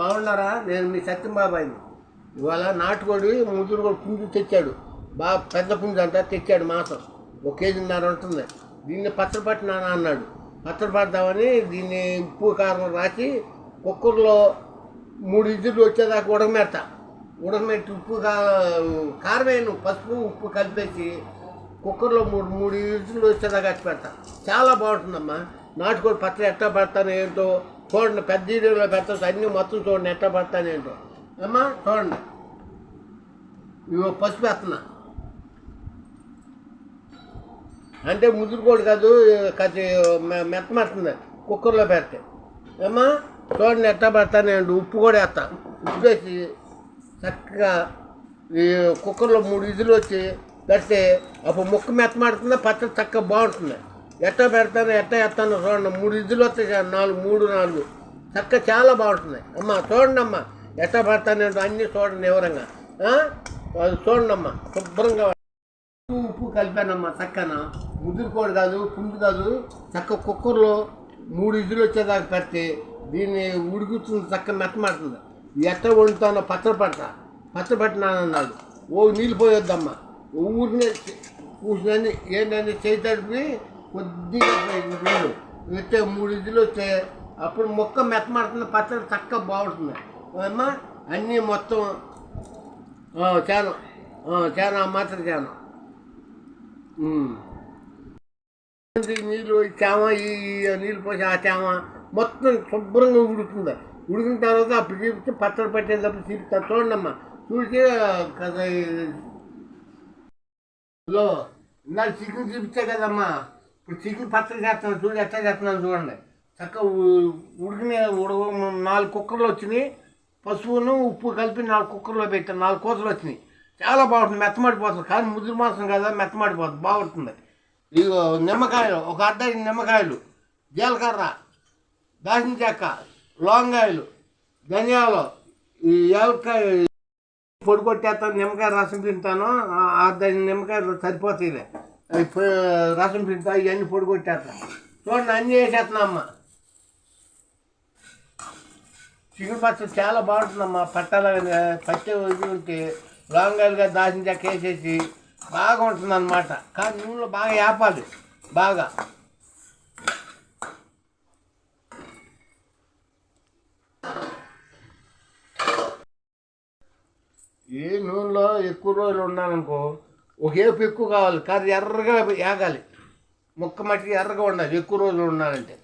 బాగున్నారా? నేను మీ సత్యం బాబాయిని ఇవాళ నాటుకోడి ముదురు కూడా పుంజు తెచ్చాడు. బాగా పెద్ద పుంజు అంట తెచ్చాడు మాసం. ఒక కేజీన్నర ఉంటుంది. దీన్ని పచ్చడి పట్టినా అన్నాడు. పచ్చడి పడదామని దీన్ని ఉప్పు కారం రాసి కుక్కర్లో మూడు ఇజ్జులు వచ్చేదాకా ఉడకమెడతా ఉడకమెట్టి ఉప్పు కా కారం వేయను పసుపు ఉప్పు కలిపేసి కుక్కర్లో మూడు మూడు ఇజ్జులు వచ్చేదాకా పెడతా. చాలా బాగుంటుందమ్మా. నాటుకోడి పచ్చడి ఎట్టా పెడతాను ఏంటో చూడండి పెద్ద వీడియోలో పెడతాను అన్నీ మొత్తం చూడండి ఎట్టా పెడతాను ఏంటో. అమ్మా చూడండి. ఇవో పసుపు వేస్తున్నా. అంటే ముదురుకోడు కాదు కచ్చి మెత్తమడుతుంది కుక్కర్లో పెడితే. ఏమ్మా చూడండి ఎట్టా పెడతాను నేను ఉప్పు కూడా వేస్తా. ఉప్పు వేసి చక్కగా ఈ కుక్కర్లో మూడు ఇదులు వచ్చి పెడితే అప్పుడు ముక్క మెత్తమాడుతుందా పచ్చడి చక్కగా బాగుంటుంది. ఎట్టా పెడతాను ఎట్టా ఎత్తాను చూడండి. మూడు ఇద్దులు వస్తాయి నాలుగు మూడు నాలుగు. చక్క చాలా బాగుంటుంది అమ్మా చూడండి అమ్మ. ఎట్టా పెడతాను ఏంటో అన్నీ చూడండి వివరంగా. అది చూడండి అమ్మ. శుభ్రంగా ఉప్పు కలిపానమ్మా చక్కన. ముదురుకోడు కాదు పుండు కాదు. చక్క కుక్కర్లో మూడు ఇజులు వచ్చేదాకా పెడితే దీన్ని ఉడుకుతుంది చక్క మెత్తమాడుతుంది ఎట్ట వండుతానో పచ్చడి పడతా. పచ్చడి పట్టినానన్నాడు. ఓ నీళ్ళు పోయొద్దమ్మా. ఊరిని కూర్చుని ఏంటంటే చేయి తడిపి కొద్దిగా నీళ్ళు. అయితే మూడు ఇజులు వస్తే అప్పుడు మొక్క మెత్తమడుతుంది పచ్చడి చక్కగా బాగుంటుంది. అమ్మా అన్నీ మొత్తం చాలా చాలా ఆ, మాత్రం చాలా నీళ్ళు ఈ తేమ ఈ నీళ్ళు పోసి ఆ తేమ మొత్తం శుభ్రంగా ఉడుకుతుంది ఉడికిన తర్వాత అప్పుడు చూపిస్తే పచ్చడి పట్టేటప్పుడు చూపిస్తా చూడండి అమ్మా చూసి కదా హలో ఇందాక చికెన్ చూపించే కదమ్మా. ఇప్పుడు చికెన్ పచ్చడి చేస్తాను చూడు ఎట్లా చేస్తున్నాను చూడండి. చక్కగా ఉడికిన ఉడక నాలుగు కుక్కర్లు వచ్చినాయి. పసుపును ఉప్పు కలిపి నాలుగు కుక్కర్లో పెట్టాను నాలుగు కోతలు వచ్చినాయి. చాలా బాగుంటుంది. మెత్తమాడిపోతుంది. కానీ ముదురు మాంసం కదా మెత్తమాడిపోతుంది. బాగుంటుంది. ఇగో నిమ్మకాయలు. ఒక అర్ధ నిమ్మకాయలు. జీలకర్ర దాచిన చెక్క లవంగాయలు ధనియాలు ఈ యాలక్కాయ పొడి కొట్టేస్తాను నిమ్మకాయ రసం తింటాను. ఆ- అర్ధ నిమ్మకాయలు సరిపోతుంది రసం తింటా ఇవన్నీ పొడిగొట్టేస్తా. చూడండి అన్నీ వేసేస్తున్నా అమ్మ చికెన్ పచ్చడి చాలా బాగుంటుందమ్మా. పట్టాల పచ్చే ఇది ఉంటే లవంగాలుగా దాచిన చెక్క వేసేసి బాగా ఉంటుంది అనమాట కానీ నూనెలో బాగా వేపాలి బాగా. ఏ నూనెలో ఎక్కువ రోజులు ఉన్నాననుకో ఒక ఏపు ఎక్కువ కావాలి కర్రీ ఎర్రగా ఏగాలి. ముక్క మట్టి ఎర్రగా ఉండాలి ఎక్కువ రోజులు ఉండాలంటే.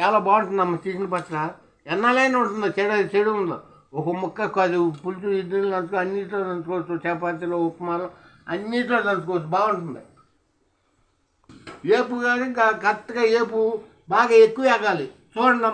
చాలా బాగుంటుందమ్మ చికెన్ పచ్చడ. ఎన్నాలైనా ఉంటుందో చెడు చెడు ఉందో. ఒక ముక్క కాదు పులుసు ఇడ్లీలు నంచుకో అన్నిట్లో నంచుకోవచ్చు చపాతీలో ఉప్మాలో అన్నిట్లో నంచుకోవచ్చు బాగుంటుంది. ఏపు కానీ క- కరెక్ట్గా ఏపు బాగా ఎక్కువ ఎగాలి చూడండి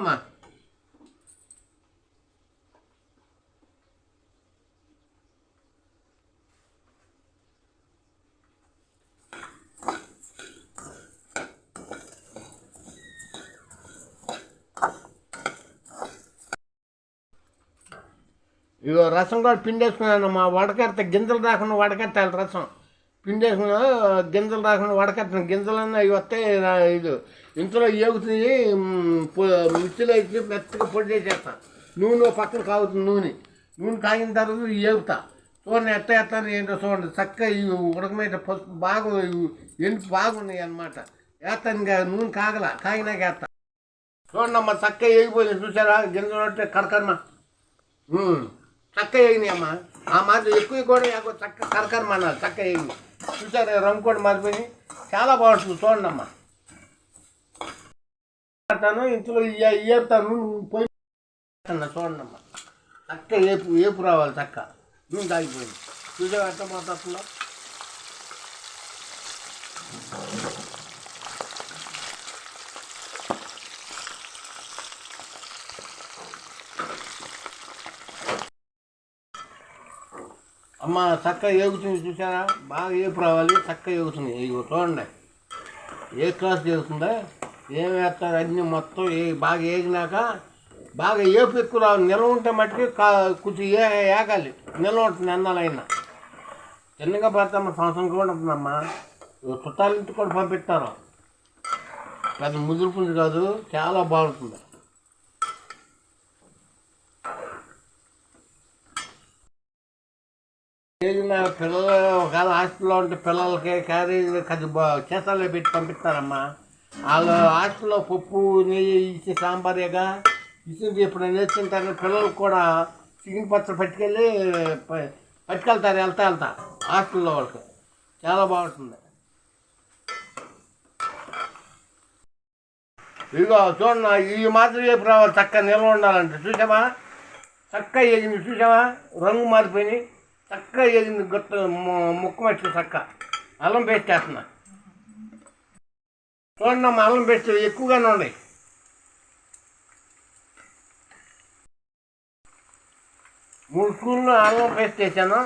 ఇగో రసం కూడా పిండేసుకున్నాను మా వడకెత్త గింజలు రాకుండా వడకట్టాలి రసం. పిండేసుకున్నా గింజలు రాకుండా వడకట్టిన గింజలన్నీ అవి వస్తాయి ఇది. ఇంతలో ఏగుతుంది మిర్చిలో ఇచ్చి మెత్తగా పొడి చేసేస్తా నూనె పక్కన కాగుతుంది నూనె. నూనె కాగిన తర్వాత ఇవి ఏగుతా. చూడండి ఎట్ట ఎత్తాను ఏంటో చూడండి. చక్కగా ఇవి ఉడకమైన పసుపు బాగా ఇవి ఎండు బాగున్నాయి అన్నమాట. వేస్తాను ఇంకా నూనె కాగల కాగినాక వేస్తా చూడండి అమ్మ చక్కగా ఏగిపోయింది. చూసారా? గింజలు అంటే కడకర్మ చక్క వేయని అమ్మ ఆ మాట ఎక్కువ కూడా ఎక్కువ చక్క కరకరం అన్నారు చక్క వేయని చూసారు రంగు కూడా మారిపోయి చాలా బాగుంటుంది చూడండి అమ్మా అంటాను ఇంట్లో ఏపుతాను పోయి చూడండి అమ్మా చక్క ఏపు ఏపు రావాలి చక్క. నూనె తాగిపోయింది. చూసావు ఎంత మాట్లాడుతుందో అమ్మ చక్క ఏగుతుంది చూసారా బాగా ఏపు రావాలి చక్క ఏగుతుంది. ఇగో చూడండి. ఏ క్లాస్ చేస్తుందా ఏం వేస్తారు? అన్నీ మొత్తం ఏ బాగా ఏగినాక బాగా ఏపు ఎక్కువ రావాలి. నిల్వ ఉంటే మట్టుకు కా కొంచెం ఏ ఏగాలి. నిల్వ ఉంటుంది అన్నాలైనా. చిన్నగా పడతామా? సంవత్సరం కూడా ఉంటుందమ్మా. చుట్టాలింటి కూడా పంపిస్తారు. పెద్ద ముదురు పుంజు కాదు చాలా బాగుంటుంది. ఏదైనా పిల్లలు ఒకవేళ హాస్టల్లో ఉంటే పిల్లలకి క్యారేజ్ కది చేసాలో పెట్టి పంపిస్తారమ్మా. వాళ్ళు హాస్టల్లో పప్పు నెయ్యి ఇచ్చి సాంబారేగా ఇచ్చింది ఇప్పుడు నేర్చుకుంటారు పిల్లలకు కూడా చికెన్ పచ్చడి పట్టుకెళ్ళి ప- పట్టుకెళ్తారు వెళ్తా వెళ్తా. హాస్టల్లో వాళ్ళకి. చాలా బాగుంటుంది. ఇదిగో చూడన్నా ఈ మాత్రం రేపు రావాలి. చక్కగా నిల్వ ఉండాలంటే. చూసావా? చక్కగా ఎగింది చూసావా? రంగు మారిపోయినాయి. చక్కగా ఎగింది గుట్ట ముక్క మట్టి చక్క. అల్లం పేస్ట్ వేస్తున్నా చూడండి అమ్మ అల్లం పేస్ట్ ఎక్కువగానే ఉన్నాయి మూడు స్పూన్లు అల్లం పేస్ట్ వేసాను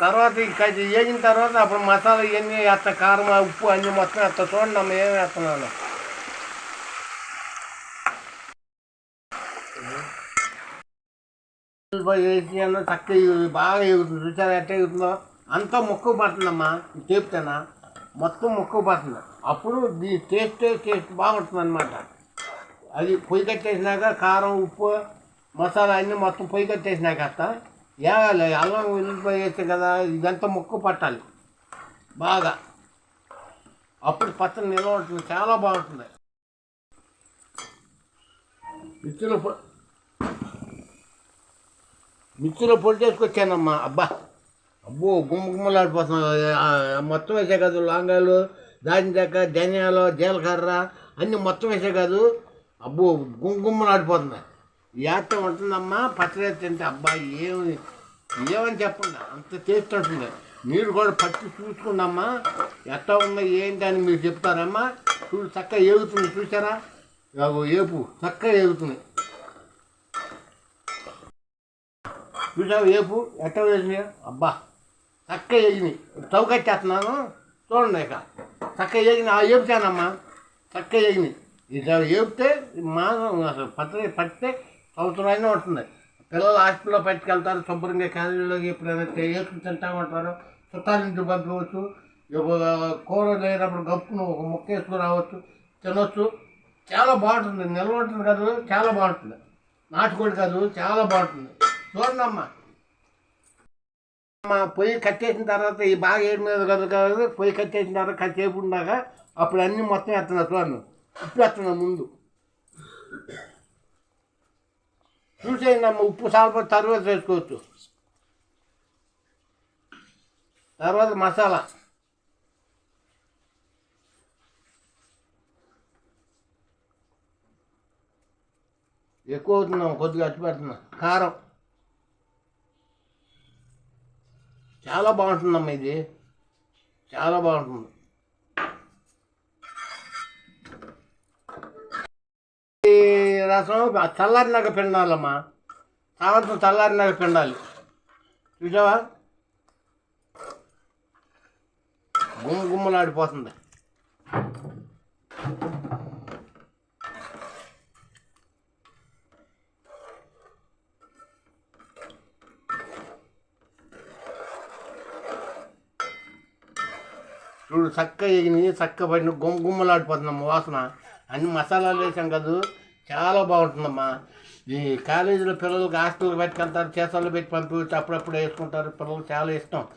తర్వాత వేసిన వేగిన తర్వాత అప్పుడు మసాలా ఇవన్నీ వేస్తా కారం ఉప్పు అన్నీ మొత్తం వేస్తా. చూడండి అమ్మ ఏం వేస్తున్నాను. వేసి అన్న చక్కగా బాగా ఎగుతుంది చూసారా ఎట్ట ఎగుతుందో అంతా మొక్కు పడుతుందమ్మా. ఇది మొత్తం మొక్కు పడుతుంది. అప్పుడు దీని టేస్ట్ టేస్ట్ బాగుంటుంది అనమాట అది పొయ్యి కట్టేసినాక కారం ఉప్పు మసాలా అన్నీ మొత్తం పొయ్యి కట్టేసినాక అత్త. వేగాలి అల్లం వెల్లుల్లిపాయ వేస్తే కదా ఇదంతా మొక్కు పట్టాలి. బాగా. అప్పుడు పచ్చడి నిల్వ ఉంటుంది. చాలా బాగుంటుంది. ఇచ్చిన మిక్సీలో పొడి చేసుకొచ్చానమ్మా అబ్బా. అబ్బో గుమ్మగుమ్మలాడిపోతున్నాయి మొత్తం వేసే కాదు లాంగాలు దాచిన ధనియాలు జీలకర్ర అన్నీ మొత్తం వేసే కాదు. అబ్బో గుమ్మ గుమ్మలాడిపోతున్నాయి ఉంటుందమ్మా పచ్చడి తింటే అబ్బా ఏమి ఏమని చెప్పండి అంత టేస్ట్ ఉంటుంది మీరు కూడా పచ్చి చూసుకుందమ్మా. ఎట్లా ఉందో ఏంటి అని మీరు చెప్తారమ్మా. చూడు చక్కగా ఏగుతుంది చూసారా? ఏపు చక్కగా ఏగుతుంది. చూసావు ఏపు? ఎట్ట వేసినాయి అబ్బా చక్క ఎగినాయి స్టవ్ చూడండి ఇక. చక్క ఎగినాయి ఆ ఏపుతానమ్మా చక్క ఎగినాయి ఇది ఏపితే మాసం అసలు పత్ర పట్టితే సంవత్సరం ఉంటుంది పిల్లలు హాస్పిటల్లో పట్టుకెళ్తారు. శుభ్రంగా కాలేజీలోకి ఎప్పుడైనా వేసుకుని తింటా ఉంటారు. చుట్టాల ఇంటికి పంపించవచ్చు కూర లేనప్పుడు గప్పును ఒక ముక్క వేసుకుని రావచ్చు. తినొచ్చు. చాలా బాగుంటుంది. నిల్వ ఉంటుంది కాదు. చాలా బాగుంటుంది. నాటుకోడి కాదు. చాలా బాగుంటుంది. చూడండి అమ్మా పొయ్యి కట్టేసిన తర్వాత ఈ బాగా ఏడు మీద కదా పొయ్యి కట్టేసిన తర్వాత కాసేపు ఉండగా అప్పుడు అన్నీ మొత్తం ఎత్తున్నా చూడండి. ఉప్పు ఎత్తున్నా ముందు. చూసేయండి అమ్మ ఉప్పు సాల్ప తర్వాత వేసుకోవచ్చు. తర్వాత మసాలా. ఎక్కువ అవుతున్నాం కొద్దిగా అట్టపెడుతున్నాం కారం. చాలా బాగుంటుందమ్మా ఇది. చాలా బాగుంటుంది. రసం చల్లారినాక పిండాలమ్మా. సాయంత్రం చల్లారినాక పిండాలి. చూసావా? గుమ్మ గుమ్మలాడిపోతుంది. చూడు చక్క ఎగిని చక్క పడిన గుమ్మ గుమ్మలాడిపోతుందమ్మా వాసన. అన్ని మసాలాలు వేసాం కదా. చాలా బాగుంటుందమ్మా. ఈ కాలేజీలో పిల్లలకి హాస్టల్కి పెట్టుకెళ్తారు చేసాలు పెట్టి పంపించి అప్పుడప్పుడు వేసుకుంటారు. పిల్లలు చాలా ఇష్టం.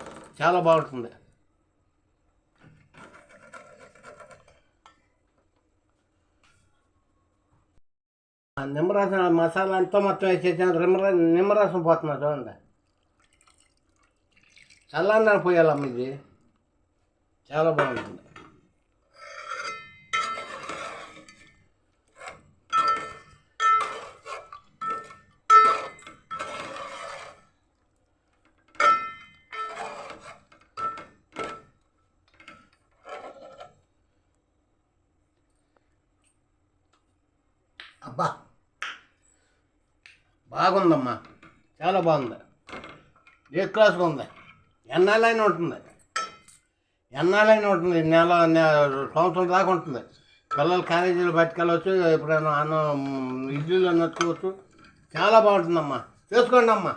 చాలా బాగుంటుంది. నిమ్మరసం మసాలా అంతా మొత్తం వేసేసాను నిమ్మర నిమ్మరసం పోతున్నా చూడండి. చల్లారిన పోయాలమ్మ ఇది. చాలా బాగుంటుంది అబ్బా. బాగుందమ్మా. చాలా బాగుంది. ఏ క్లాస్గా ఉంది? ఎన్నాళ్ళైనా ఉంటుంది. ఎన్నాళ్ళైనా ఉంటుంది. నెల సంవత్సరం దాకా ఉంటుంది. పిల్లలు కాలేజీలో పట్టుకెళ్ళవచ్చు ఎప్పుడైనా అన్నం ఇడ్లీలో నచ్చుకోవచ్చు చాలా బాగుంటుందమ్మా. చేసుకోండి అమ్మా